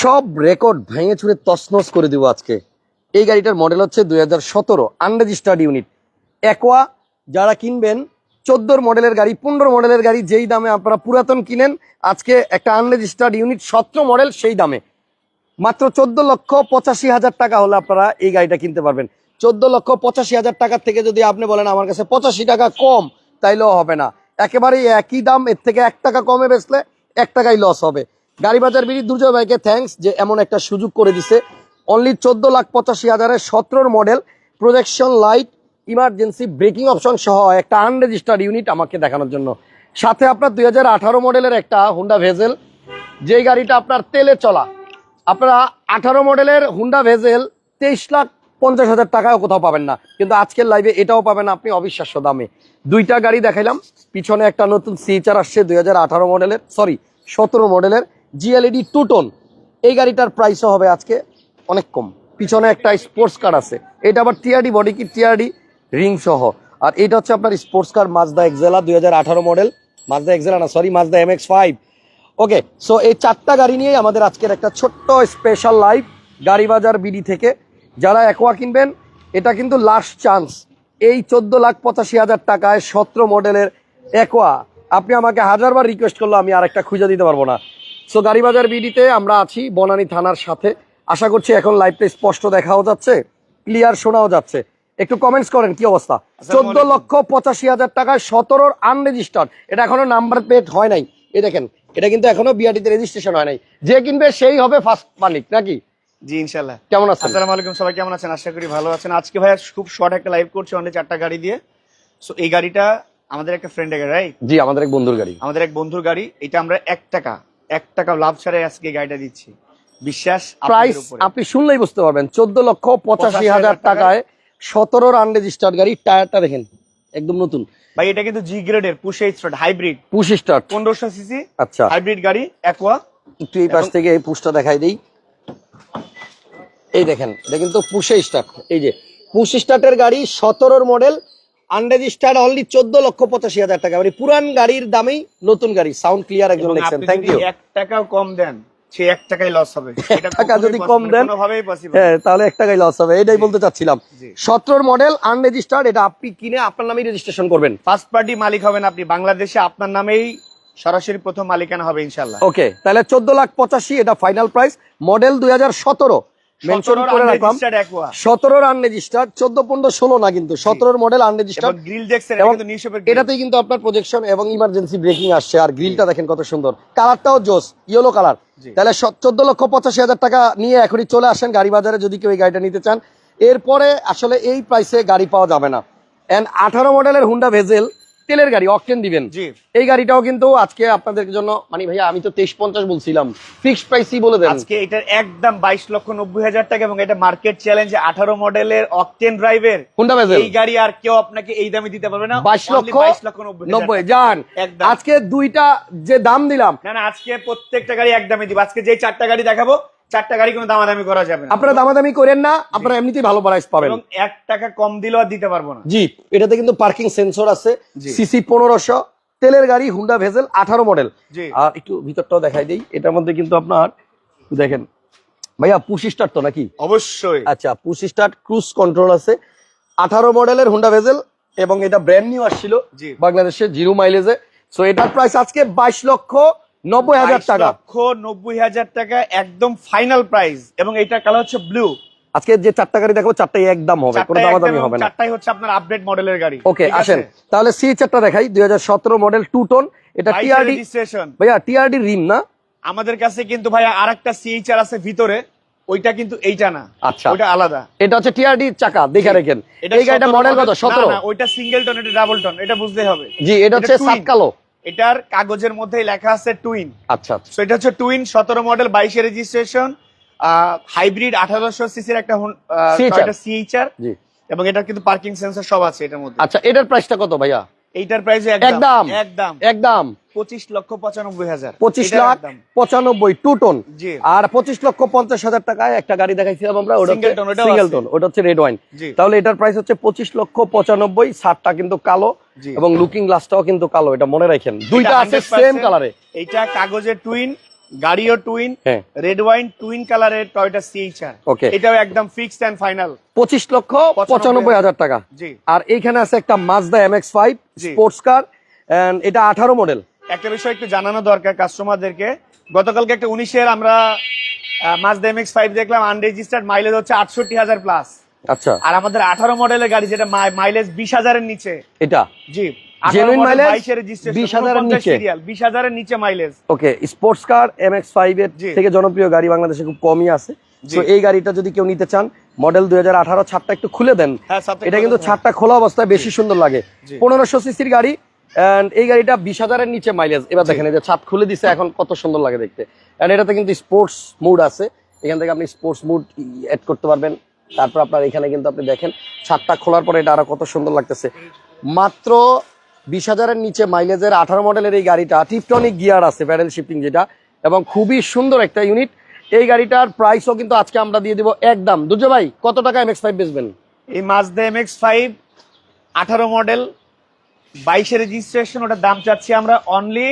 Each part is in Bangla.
সব রেকর্ড ভেঙে ছুড়ে তছনছ করে দিব আজকে। এই গাড়িটার মডেল হচ্ছে দুই হাজার সতেরো আনরেজিস্টার্ড ইউনিট একোয়া যারা কিনবেন, চোদ্দোর মডেলের গাড়ি, পনেরো মডেলের গাড়ি যেই দামে আপনারা পুরাতন কিনেন, আজকে একটা আনরেজিস্টার্ড ইউনিট সতেরো মডেল সেই দামে। মাত্র চোদ্দ লক্ষ পঁচাশি হাজার টাকা হলে আপনারা এই গাড়িটা কিনতে পারবেন। চোদ্দ লক্ষ পঁচাশি হাজার টাকার থেকে যদি আপনি বলেন আমার কাছে পঁচাশি টাকা কম, তাইলেও হবে না। একেবারেই একই দাম, এর থেকে এক টাকা কমে বেচলে এক টাকাই লস হবে। গাড়ি বাজার বিড়ি দুর্জয় ভাইকে থ্যাঙ্কস যে এমন একটা সুযোগ করে দিছে। অনলি চোদ্দ লাখ পঁচাশি হাজারের সতেরোর model projection light emergency braking option সহ একটা আনরেজিস্টার্ড ইউনিট আমাকে দেখানোর জন্য। সাথে আপনার দু হাজার আঠারো মডেলের একটা হুন্ডা ভেজেল যেই গাড়িটা আপনার তেলে চলা। আপনারা আঠারো মডেলের হুন্ডা ভেজেল তেইশ লাখ পঞ্চাশ হাজার টাকাও কোথাও পাবেন না। কিন্তু আজকের লাইভে এটাও পাবেন আপনি অবিশ্বাস্য দামে। দুইটা গাড়ি দেখাইলাম, পিছনে একটা নতুন সিচার আসছে দুই হাজার আঠারো মডেলের সরি সতেরো মডেলের জিএলইডি টু টোন এই গাড়িটার প্রাইসও হবে আজকে অনেক কম। পিছনে একটা স্পোর্টস কার আছে। এটা আবার টিআরডি বডি কি টিআরডি রিং সহ। আর এটা হচ্ছে আপনার স্পোর্টস কার মাজদা এক্সেলা দুই হাজার আঠারো মডেল মাজদা এক্সেলা না sorry Mazda M X five okay so এই চারটা গাড়ি নিয়েই আমাদের আজকের একটা ছোট্ট স্পেশাল লাইভ গাড়ি বাজার বিডি থেকে। যারা একোয়া কিনবেন, এটা কিন্তু লাস্ট চান্স এই চোদ্দ লাখ পঁচাশি হাজার টাকায় সতেরো মডেলের একোয়া আপনি আমাকে হাজারবার রিকোয়েস্ট করল, আমি আর একটা খুঁজে দিতে পারব না। সো গাড়ি বাজার বিডিতে আমরা আছি বনানী থানার সাথে। আশা করছি এখন লাইভটা স্পষ্ট দেখাও যাচ্ছে ক্লিয়ার শোনাও যাচ্ছে। একটু কমেন্টস করেন কি অবস্থা? চোদ্দ লক্ষ পঁচাশি হাজার টাকায় সতেরোর আনরেজিস্টার্ড এটা এখনও নাম্বার প্লেট হয় নাই। এই দেখেন এটা কিন্তু এখনও বিআরটিতে রেজিস্ট্রেশন হয় নাই। যে কিনবে সেই হবে ফার্স্ট মালিক নাকি? জি ইনশাল্লাহ কেমন আছেন? আসসালামু আলাইকুম সবাই কেমন আছেন? আশা করি ভালো আছেন। আজকে ভাইয়া খুব শর্ট একটা লাইভ করছি অনেক চারটা গাড়ি দিয়ে। সো এই গাড়িটা আমাদের একটা ফ্রেন্ডের গাড়ি রাইট জি আমাদের এক বন্ধুর গাড়ি। আমাদের এক বন্ধুর গাড়ি। এটা আমরা এক টাকা এক টাকা লাভ ছাড়াই আজকে গাড়িটা দিচ্ছি। বিশ্বাস প্রাইস আপনি শুনলেই বুঝতে পারবেন। চোদ্দ লক্ষ পঁচাশি হাজার 85,000 টাকায়। সতেরোর আনরেজিস্টার্ড গাড়ি টায়ারটা দেখেন একদম নতুন। ভাই এটা কিন্তু জি গ্রেডের পুষে স্টার্ট হাইব্রিড পুশ স্টার্ট পনেরোশো সিসি আচ্ছা। হাইব্রিড গাড়ি একোয়া একটু এই পাশ থেকে এই পুশটা দেখাই দেই। এই দেখেন এটা কিন্তু পুশে স্টার্ট এই যে পুশ স্টার্টের গাড়ি সতেরোর মডেল আনরেজিস্টার্ড অনলি চোদ্দ লক্ষ পঁচাশি হাজার টাকা। মানে পুরান গাড়ির দামেই নতুন গাড়ি। সাউন্ড ক্লিয়ার একজন লিখছেন থ্যাংক ইউ এক টাকাও কম দেন সে এক টাকাই লস হবে। টাকা যদি কম দেন, হ্যাঁ তাহলে এক টাকাই লস হবে। এটাই বলতে চাচ্ছিলাম। সতেরোর মডেল আনরেজিস্টার্ড এটা আপনি কিনে আপনার নামেই রেজিস্ট্রেশন করবেন। ফার্স্ট পার্টি মালিক হবেন আপনি। বাংলাদেশে আপনার নামেই সরাসরি প্রথম মালিকানা হবে ইনশাল্লাহ ওকে তাহলে চোদ্দ লাখ পঁচাশি এটা ফাইনাল প্রাইস মডেল দুই হাজার সতেরো মেনশন করে রাখলাম। আনরেজিস্টার্ড না কিন্তু মডেল আনরেজিস্টার্ড গ্রিল দেখছেন এটা কিন্তু নিশপের এটাতেই কিন্তু আপনার প্রজেকশন এবং ইমার্জেন্সি ব্রেকিং আসছে। আর গ্রিলটা দেখেন কত সুন্দর। কালারটাও জোস ইয়েলো কালার তাহলে চোদ্দ লক্ষ পঁচাশি হাজার টাকা নিয়ে এখনই চলে আসেন গাড়ি বাজারে যদি কেউ এই গাড়িটা নিতে চান। এরপরে আসলে এই প্রাইসে গাড়ি পাওয়া যাবে না। এন্ড আঠারো মডেলের হুন্ডা ভেজেল তেলের গাড়ি অকটেন দিবেন। এই গাড়িটাও কিন্তু আজকে আপনাদের জন্য মানে ভাইয়া আমি তো তেইশ পঞ্চাশ বলছিলাম ফিক্সড প্রাইসই বলে দেন। আজকে এটার একদম বাইশ লক্ষ নব্বই হাজার টাকা এবং এটা মার্কেট চ্যালেঞ্জ আঠারো মডেলের অকটেন ড্রাইভের হুন্ডা ভেজেল এই গাড়ি আর কেউ আপনাকে এই দামে দিতে পারবে না। বাইশ লক্ষ 22 লক্ষ নব্বই। যান আজকে দুইটা যে দাম দিলাম। না না আজকে প্রত্যেকটা গাড়ি এক দামে দিব। আজকে যে চারটা গাড়ি দেখাবো চারটা গাড়ি কোনো দামাদামি করা যাবে না। আপনারা দামাদামি করেন না আপনারা এমনিতেই ভালো প্রাইস পাবেন। এবং এক টাকা কম দিলেও আর দিতে পারব না। জি এটাতে কিন্তু পার্কিং সেন্সর আছে সিসি পনেরোশো তেলের গাড়ি হুন্ডা ভেজেল আঠারো মডেল আর একটু ভিতরটাও দেখাই দিই এটার মধ্যে কিন্তু আপনার দেখেন। ভাইয়া পুশ স্টার্ট তো নাকি? অবশ্যই। আচ্ছা পুশ স্টার্ট ক্রুজ কন্ট্রোল আছে। আঠারো মডেলের হুন্ডা ভেজেল এবং এটা ব্র্যান্ড নিউ আসছিল। বাংলাদেশে জিরো মাইলেজে সো এটার প্রাইস আজকে বাইশ লক্ষ নব্বই হাজার টাকা। লক্ষ নব্বই হাজার টাকা একদম ফাইনাল প্রাইস এবং এটা কালার হচ্ছে ব্লু আজকে যে চারটা গাড়ি দেখো চারটাই একদম হবে কোনো দামাদামি হবে না। চারটাই হচ্ছে আপনার আপডেট মডেলের গাড়ি। ওকে? আসেন। তাহলে সি চারটা দেখাই দুই হাজার সতেরো মডেল টু টোন এটা 22 টিআরডি। ভাইয়া টিআরডি রিম না? আমাদের কাছে কিন্তু ভাইয়া আর একটা সিএইচআর আছে ভিতরে ওইটা কিন্তু এইটা না। আচ্ছা। ওইটা আলাদা। এটা হচ্ছে টিআরডি চাকা দেখে রেখেন। এটা এই গাড়িটা মডেল কত? না, সতেরো? না, ওইটা সিঙ্গেল টন এটা ডাবল টন এটা বুঝতে হবে। জি এটা হচ্ছে সাত কালো। এটার কাগজের মধ্যে লেখা আছে টুইন আচ্ছা আচ্ছা। সো এটা হচ্ছে টুইন সতেরো মডেল বাইশে রেজিস্ট্রেশন হাইব্রিড আঠারোশো সিসির একটা সিএইচআর জি। এবং এটার কিন্তু পার্কিং সেন্সর সব আছে এটার মধ্যে। আচ্ছা এটার প্রাইসটা কত ভাইয়া? এইটার প্রাইস একদম একদম একদম। একদম। পঁচিশ লক্ষ পঁচানব্বই হাজার। পঁচিশ লাখ পঁচানব্বই টু টোন আর পঁচিশ লক্ষ পঞ্চাশ হাজার টাকায় একটা গাড়ি দেখাইছিলাম আমরা ওটা সিঙ্গেল হচ্ছে রেড ওয়াইন তাহলে এটার প্রাইস হচ্ছে পঁচিশ লক্ষ পঁচানব্বই কিন্তু কালো এবং লুকিং গ্লাসটাও কিন্তু কালো এটা মনে রাখেন। দুইটা আছে 100% সেম কালারে এইটা কাগজের টুইন গাড়িও টুইন রেড ওয়াইন টুইন কালারের টয়টা সিএইচআর ওকে এটাও একদম ফিক্সড এন্ড ফাইনাল পঁচিশ লক্ষ পঁচানব্বই হাজার টাকা। জি। আর এইখানে আছে একটা Mazda M X five G. Sports car and এটা আঠারো মডেল একটা বিষয় একটু জানানো দরকার কাস্টমারদেরকে গতকালকে একটা উনিশের আমরা মাজদা এমএক্স ফাইভ দেখলাম আনরেজিস্টার্ড মাইলেজ হচ্ছে আটষট্টি হাজার প্লাস আচ্ছা। আর আমাদের আঠারো মডেলের গাড়ি যেটা মাইলেজ বিশ হাজারের নিচে। এটা? জি। Genuine mileage? 20,000 20,000 এর নিচে? বিশ হাজারের নিচে mileage okay sports car M এর থেকে জনপ্রিয় গাড়ি বাংলাদেশে খুব কমই আছে। তো এই গাড়িটা যদি কেউ নিতে চান মডেল দুই হাজার আঠারো ছাদটা একটু খুলে দেন। হ্যাঁ, এটা কিন্তু ছাদটা খোলা অবস্থায় বেশি সুন্দর লাগে। পনেরোশো সিসির গাড়ি এন্ড এই গাড়িটা বিশ হাজারের নিচে মাইলেজ এবার দেখেন এই যে ছাদ খুলে দিছে এখন কত সুন্দর লাগে দেখতে। এন্ড এটাতে কিন্তু স্পোর্টস মুড আছে। এখান থেকে আপনি স্পোর্টস মুড এড করতে পারবেন। তারপর আপনার এখানে কিন্তু আপনি দেখেন ছাদটা খোলার পরে এটা আরও কত সুন্দর লাগতেছে। মাত্র বিশ হাজারের নিচে মাইলেজের আঠারো মডেলের এই গাড়িটা টিপটনিক গিয়ার আছে প্যাডেল শিফটিং যেটা এবং খুবই সুন্দর একটা ইউনিট এই গাড়িটার প্রাইসও কিন্তু আজকে আমরা দিয়ে দিব একদম। দুর্জয় ভাই কত টাকা এম এক্স ফাইভ বেচবেন? এই মাজদা এমএক্স ফাইভ আঠারো মডেল বাইশের রেজিস্ট্রেশন ওটার দাম চাচ্ছি আমরা অনলি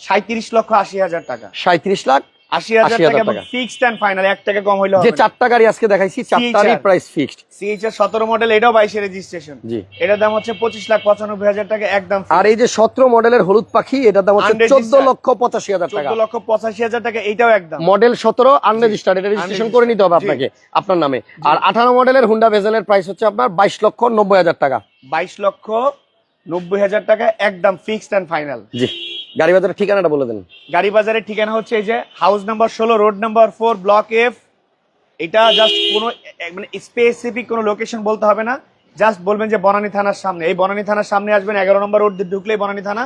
সাঁত্রিশ লক্ষ আশি হাজার টাকা। সাঁত্রিশ লাখ? আশি হাজার টাকা। ফিক্সড অ্যান্ড ফাইনাল এক টাকা কম হইলে যে চারটা গাড়ি আজকে দেখাইছি চারটারই CHR প্রাইস ফিক্সড সিএইচআর সতেরো মডেল এটাও বাইশের রেজিস্ট্রেশন জি। এটার দাম হচ্ছে পঁচিশ লাখ পঁচানব্বই হাজার টাকা একদম আর এই যে সতেরো মডেলের হলুদ পাখি এটার দাম হচ্ছে। চোদ্দ লক্ষ পঁচাশি হাজার টাকা। লক্ষ পঁচাশি হাজার টাকা এইটাও একদম। মডেল সতেরো আনরেজিস্টার্ড এটা রেজিস্ট্রেশন করে নিতে হবে আপনাকে আপনার নামে। আর আঠারো মডেলের হুন্ডা ভেজেলের প্রাইস হচ্ছে আপনার বাইশ লক্ষ নব্বই হাজার টাকা। বাইশ লক্ষ নব্বই হাজার টাকা একদম ফিক্সড অ্যান্ড ফাইনাল জি। গাড়ি বাজারের ঠিকানাটা বলে দেন। গাড়ি বাজারের ঠিকানা হচ্ছে এই যে হাউস নাম্বার ষোলো road number four block F. এটা জাস্ট কোনো মানে স্পেসিফিক কোনো লোকেশন বলতে হবে না। জাস্ট বলবেন যে বনানী থানার সামনে। এই বনানী থানার সামনে আসবেন এগারো নম্বর রোড ঢুকলেই বনানী থানা।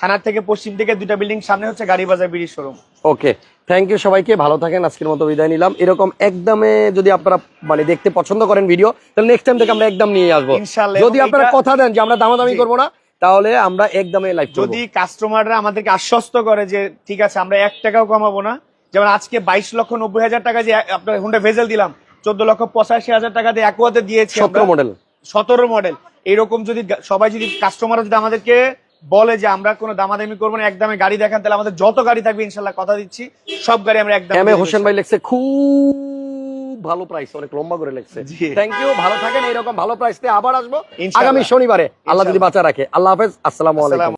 থানার থেকে পশ্চিম দিকে দুইটা বিল্ডিং সামনে হচ্ছে গাড়ি বাজার বিড়ি শোরুম ওকে থ্যাংক ইউ সবাইকে ভালো থাকেন আজকের মতো বিদায় নিলাম। এরকম একদমে যদি আপনারা মানে দেখতে পছন্দ করেন ভিডিও তাহলে নেক্সট টাইম থেকে আমরা একদম নিয়ে আসব। ইনশাআল্লাহ, যদি আপনারা কথা দেন যে আমরা দামাদামি। করব না তাহলে আমরা একদমই লাইভ যদি কাস্টমাররা আমাদেরকে আশ্বস্ত করে যে ঠিক আছে আমরা এক টাকাও কমাবো না। যেমন আজকে বাইশ লক্ষ নব্বই হাজার টাকা যে আপনার হুন্ডা ভেজেল দিলাম চোদ্দ লক্ষ পঁচাশি হাজার টাকা দিয়ে একোয়াতে দিয়েছি সতেরো মডেল সতেরো মডেল এরকম যদি সবাই যদি কাস্টমার যদি আমাদেরকে বলে যে আমরা কোনো দামাদামি করব না একদমে গাড়ি দেখান তাহলে আমাদের যত গাড়ি থাকবে ইনশাল্লাহ কথা দিচ্ছি সব গাড়ি আমরা একদম হোসেন ভাই লেখছে খুব ভালো প্রাইস অনেক লম্বা করে লেখছে থ্যাংক ইউ ভালো থাকেন এইরকম ভালো প্রাইস আবার আসব। আগামী শনিবারে আল্লাহ যদি বাঁচা রাখে। আল্লাহ হাফেজ আসসালামু আলাইকুম। আসসালামু